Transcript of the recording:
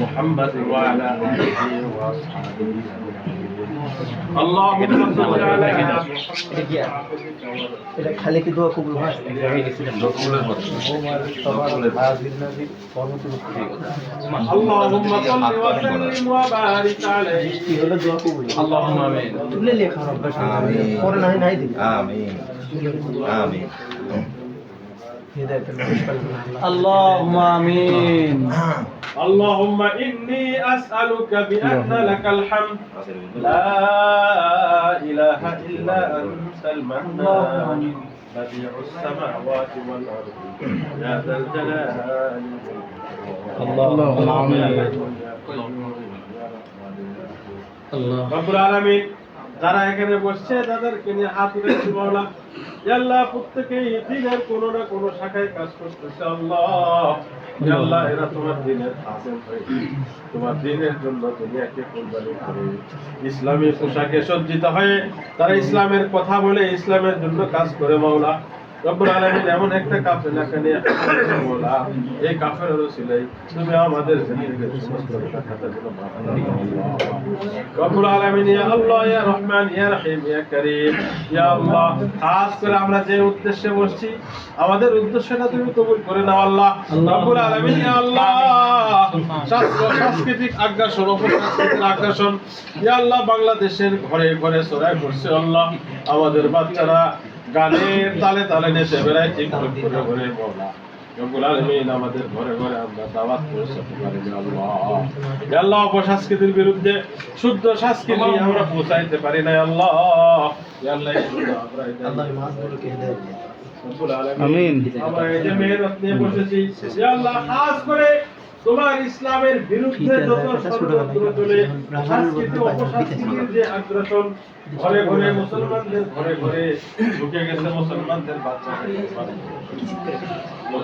محمد وعلى آله وأصحابه اللهم صل على এটা খালি কি দোয়া কবুল হয় اللهم صل وسلم وبارك عليه কি হলো দোয়া কবুল اللهم آمين তুলে লেখা রব্বা আমিন। পরে নাই নাই দিবি আমিন আমিন اللهم آمين. اللهم إني أسألك بأن لك الحمد. لا إله إلا أنت المنان. بديع السماوات والأرض. يا ذا الجلال اللهم آمين. رب العالمين. যারা এখানে বসছে, তাদেরকে নিয়ে হাত উঠেছি মাওলা আল্লাহ প্রত্যেকেই দিনের কোনো না কোনো শাখায় কাজ করতেছে, আল্লাহ। আল্লাহ এরা তোমার দিনের তোমার দিনের জন্য দুনিয়াকে কোরবানি করে ইসলামী পোশাকে সজ্জিত হয়ে তারা ইসলামের কথা বলে, ইসলামের জন্য কাজ করে, মাওলা। রব্বুল আলামিন এমন একটা কাফের এখানে মাওলা এই কাফের রসিলাই তুমি আমাদের জিন্দেগির সমস্ত রব্বুল আলামিন, ইয়া আল্লাহ, ইয়া রহমান, ইয়া রহিম, ইয়া করিম, ইয়া আল্লাহ। খাস করে আমরা যে উদ্দেশ্যে বসছি, আমাদের উদ্দেশ্যটা তুমি কবুল করে নাও, আল্লাহ। রব্বুল আলামিন, ইয়া আল্লাহ। সাংস্কৃতিক আগ্রাসন, অপসংস্কৃতিক আগ্রাসন। ইয়া আল্লাহ, বাংলাদেশের ঘরে ঘরে ছড়ায় পড়ছে, আল্লাহ। আমাদের বাচ্চারা গানের তালে তালে নেচে বেড়ায় ঠিক ঠিক করে ঘরে বলা। আমাদের ঘরে ঘরে আমরা দাওয়াত পৌঁছাতে পারি আল্লাহ। আল্লাহ অপসংস্কৃতির বিরুদ্ধে শুদ্ধ সংস্কৃতি আমরা পৌঁছাইতে পারি না আল্লাহ। আমরা এই আমিন। আমরা যে মেহনত নিয়ে বসেছি আল্লাহ খাস করে তোমার ইসলামের বিরুদ্ধে যত ষড়যন্ত্র চলে সংস্কৃতি অপসংস্কৃতির যে আগ্রাসন ঘরে ঘরে মুসলমানদের ঘরে ঘরে ঢুকে গেছে মুসলমানদের বাচ্চা